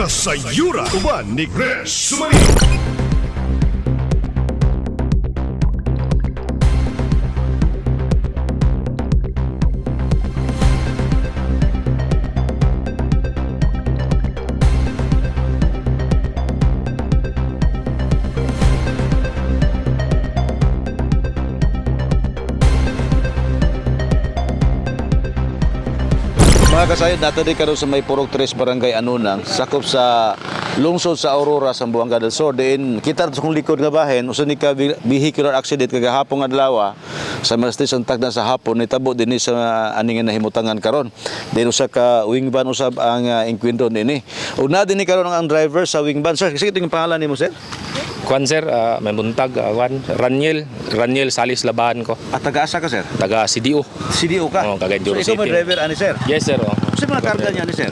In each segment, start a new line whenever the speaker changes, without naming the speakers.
Kasayura uban ni Gres Sumarin.
Kasayod, nato di karon sa may Purok 3 Barangay Anunang, sakop sa lungsod sa Aurora sa Buanga del Sur. Diin kita sa kong likod nga bahin, usa ni ka vehicular accident kagahapon adlaw sa mga station tagna sa hapon nitabo dinhi sa aning nahimutangan karon. Diin usa ka wing van usab ang uh, inkwento nini. Ug na dinhi karon ang driver sa wing van. Sir, sige ting pangalan nimo sir?
Kwan sir, ah, may buntag, uh, kwan, Raniel, Raniel Salis Labahan ko,
At taga-asa ka sir?
taga CDO.
CDO ka?
Oo, Cagayan de
so,
Oro
ikaw may
City.
driver ani sir?
Yes sir. Oh.
Kasi mga karga niya ni sir?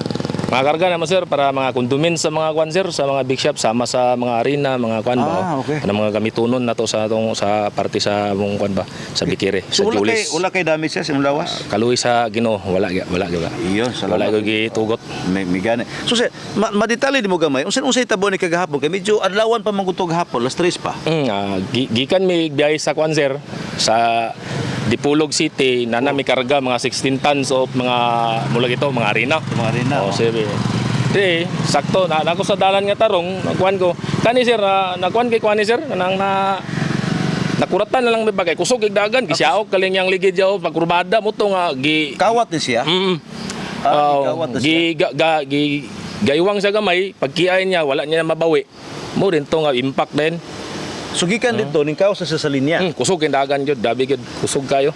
Mga karga naman sir para mga kondumin sa mga kwan sir, sa mga big shop, sama sa mga arena, mga kwan ba.
Ah, okay.
Ano mga gamitunon na to sa tong sa parte sa mong kwan ba, sa Bikire, sa
So wala
Julis.
wala kay damage sir sa imong lawas?
Kaluoy sa Ginoo, wala gyud, wala.
Iyon,
Wala
salamat.
gyud gitugot.
May, may gani. So sir, ma madetali di mo gamay. Unsa unsay tabo ni kagahapon kay medyo adlawan pa mangutog hapon, last tres pa.
Mm, ah, gi- gikan mi biyahe sa kwan sir sa Dipulog City na na may karga mga 16 tons of mga mula ito mga arena.
Mga rin na.
Oo, sir. eh. Di, sakto na ako sa dalan nga tarong, nagkuan ko. Kani sir, na nagkuan kay kuan sir nang na nakuratan na lang may bagay. Kusog ig dagan, gisyaok kaling yang ligid yaw pagkurbada mo to nga gi
Kawat ni siya.
Mm.
Ah,
Oo,
gikawat na
gi ga, ga, gi gaiwang sa gamay, pagkiay niya wala niya mabawi. Mo rin to nga impact din.
Sugikan dito ning kawas sa sa linya.
Mm, kusog yung dagan yun, dabi yun, kusog kayo.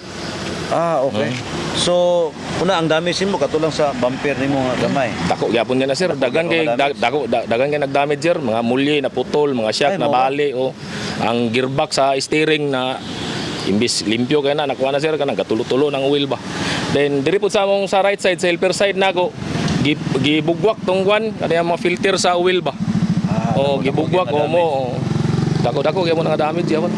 Ah, okay. So, una ang dami mo katulang sa bumper nimo nga gamay.
Dako gyapon nga na sir, dagan kay dako da- dagan kay nagdamage sir, mga mulye na putol, mga shock na bali o ang gearbox sa steering na imbis limpyo kay na nakuha na sir kanang gatulo-tulo ng wheel ba. Then diri pud sa among sa right side, sa helper side nako gi gibugwak tong kwan kanang mga filter sa wheel ba.
Ah,
o gibugwak o mo. Dako-dako gyapon nga damage gyapon.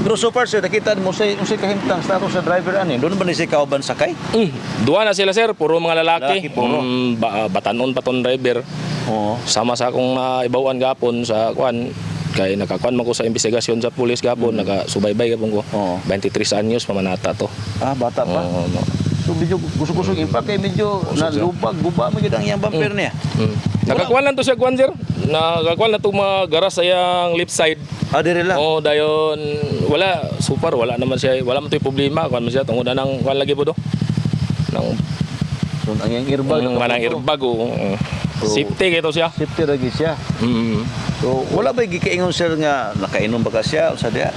Pero so far sir, nakita mo say unsay kahimtang status sa driver ani. Doon ba ni siya kauban sakay?
Mm, duwa na sila sir, puro mga lalaki.
Lalaki, puro.
Mm, ba- batanon pa ton driver.
Oo.
sama sa akong uh, ibawan gapon sa kwan kay nakakuan man ko sa investigasyon sa pulis gapon nakasubaybay gapon ko
Oo.
23 anyos pamanata to
Ah, bata pa.
Oo, no.
So medyo kusog-kusog impact kay medyo nalubag, guba mo gid ang iyang bumper niya.
Mm. Nakakuan lang to siya kwan sir nakakuan na to mga garas sa iyang left side
Ah, dire lang.
oh dayon wala super wala naman siya wala man to'y problema kuan man siya tungod na nang kuan lagi po do nang
So ang iyang airbag
mm, manang airbag oh.
So-
safety kito siya
Safety ra siya.
mm.
So wala ba gikaingon sir nga nakainom ba ka siya usa diha?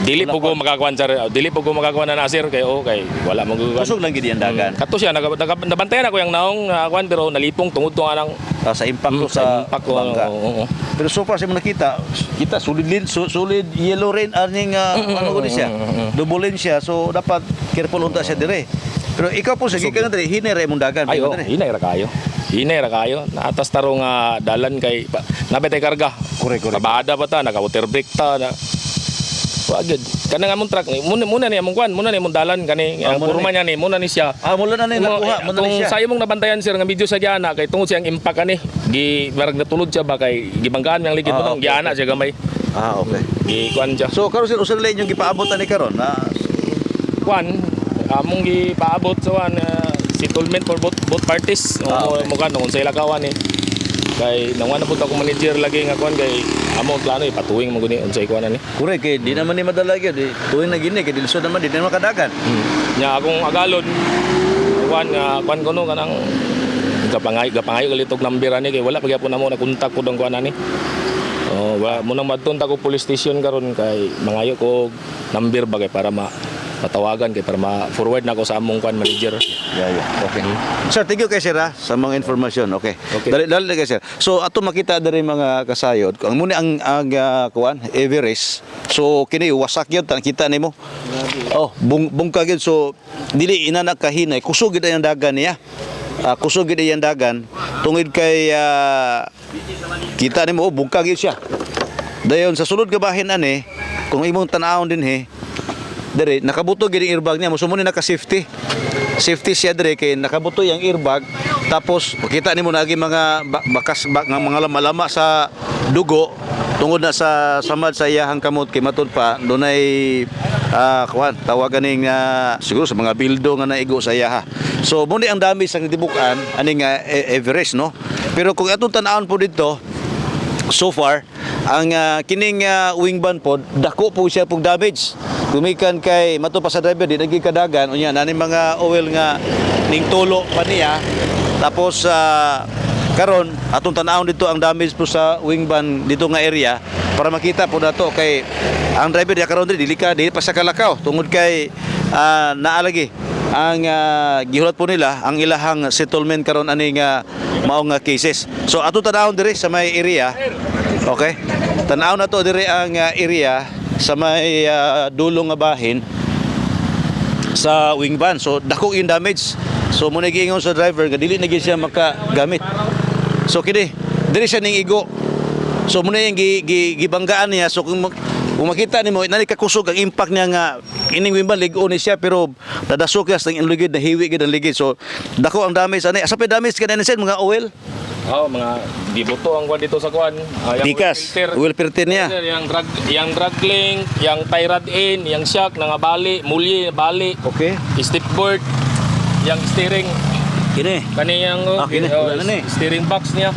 Dili po ko makakuan sir dili po ko makakuan na na sir kay oh kay wala mo
Kusog lang gid iyang dagan.
Kato siya, nag, nag, nabantayan ako yung naong uh, kwan, pero nalipong tungod to anang
Ah, sa impact
Mm,
sa,
impact ko.
bangka.
oo, oo.
Pero so far sa nakita, kita solid lin, su- solid yellow rain arning uh, ano ko ni siya. Double lane siya. So dapat careful unta siya dire. Pero ikaw po sige ka dire hinere mong dagan
Ay, oh, hinay ra kayo. Hinay ra kayo. Naatas taro nga dalan kay pa- napitay karga.
Correct, correct.
Kabada pa ta, naka water brake ta. Na, Wagid. Kana nga mong truck ni muna muna ni among kwan, muna ni among dalan kani.
Ah,
ang
muna
purma niya ni muna ni siya.
Ah, mula na ni nakuha, mo na
kung
ni siya.
sayo mong nabantayan sir nga medyo sa giana kay tungod siyang impact ani. Gi marag natulod siya ba kay gibanggaan yang ligid
Ah,
mo giana siya gamay.
Ah, okay.
Gi kwan siya.
So karon sir usa yung gipaabot ni karon na
kwan among gipaabot sa wan uh, settlement for both both parties
Ah, okay.
mo kung sa ilagawan ni kay nang na pud ako manager lagi nga kwan kay amo plano ipatuwing mo guni unsay kwan ani
Kure kay di naman ni madala gyud. Tuwing na gini kay dilisod naman di na makadagan.
nya akong agalon kwan nga kwan kuno kanang gapangay gapangay galitog number ani kay wala pa gyapon namo na kontak ko dong kwan ani Oh, wa mo nang madton ta ko police station karon kay mangayo ko number ba kay para ma matawagan kay para ma-forward na ako sa among kwan manager.
Yeah, yeah. Okay. Sir, thank you kay sir ha, sa mga informasyon. Okay.
Okay.
Dali, dali kay sir. So ato makita diri mga kasayod. Ang muna ang ang uh, kuan Everest. So kini wasak yun tan kita nimo. Oh, bung bungka gyud so dili ina nakahinay. Kusog gid ang dagan niya. Ah, kusog gid ang dagan tungod kay ah, kita nimo oh, bungka gyud siya. Dayon sa sulod ka bahin ani, kung imong tan-awon din he, Dere, nakabuto gid ang airbag niya, musumo ni naka-safety. safety siya dire kay nakabutoy ang airbag. Tapos makita nimo na mga ba- bakas ba, nga mga lama-lama sa dugo. Tungod na sa samad sa iyahang kamot kay matud pa dunay ah kuan tawagan ning ah, siguro sa mga bildo nga naigo sa iyaha. So muni ang dami sa dibukan ani nga e- Everest no? Pero kung atong tan-awon po dito so far ang ah, kining uh, wing ban pod dako po siya pog damage gumikan kay mato pa sa driver di naging kadagan. Unya nani mga oil nga ning tulo pa niya. Tapos sa karon atong tan-awon dito ang damage po sa wing ban dito nga area. Para makita po nato kay ang driver diya karon dili ka dili pa sa kalakaw. Tungod kay ah, naalagi ang ah, gihulat po nila ang ilahang settlement karon ani nga mao nga cases. So ato tanawon diri sa may area. Okay? Tanaw na to diri ang ah, area sa may ah, dulong nga bahin sa wing van. So dako yung damage. So muna giingon sa driver nga dili na gyud siya makagamit. So kini diri siya ning igo. So muna yung gi, gi, gibanggaan niya. So kung, kung makita nimo nani kakusog ang impact niya nga ining wing van ligo ni siya pero dadasok siya sa ligid na hiwi gid ang ligid. So dako ang damage. Ani asa pa damage kanina sen mga oil
Oh, mga gibuto ang kwan dito sa kwan. Ah, yung
Tikas,
filter.
niya.
Yang drag yang drag link, yang tie rod in, yang shock nga bali, mulye bali,
okay
step board, yang steering,
kini
kani yang
Ah, kini,
oh,
wala na
steering box niya.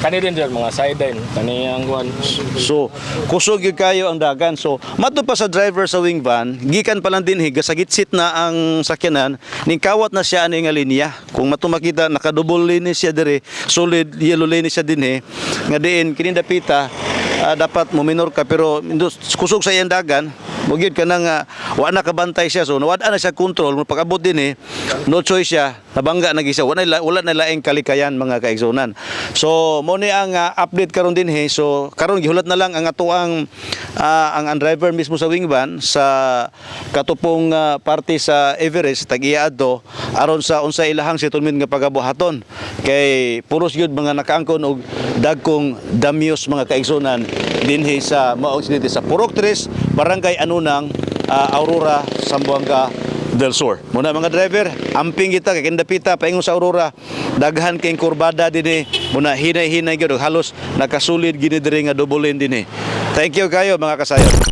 Kani din dyan, mga side din. Kani yang kwan.
So, kusog yung kayo ang dagan. So, mato pa sa driver sa wing van, gikan pa lang din higa sa gitsit na ang sakyanan, ning kawat na siya ani nga linya. Kung mato makita nakadouble lane siya dire, solid yellow lane siya dinhi. Nga diin kini dapita ah, dapat mo minor ka pero kusog sa iyang dagan, Mugid ka nang uh, wa na kabantay siya. So nawad na siya control. Pag-abot din eh no choice siya. Nabangga na gisa wala wala na laing kalikayan mga kaigsunan so mo ni ang ah, update karon din he so karon gihulat na lang ang atuang ah, ang, ang driver mismo sa wing van sa katupong ah, parte sa Everest tag-iya adto aron sa unsa ilahang settlement nga pagabuhaton. Kay puros gyud mga nakaangkon og dagkong damyos mga kaigsunan dinhi sa mao aksidente sa Purok 3 Barangay Anunang ah, Aurora Sambuanga del Sur. Muna mga driver, amping kita kay kindapita paingon sa Aurora. Daghan kay kurbada dinhi. Muna hinay-hinay gyud halos nakasulid gini diri nga double lane dinhi. Thank you kayo mga kasayon.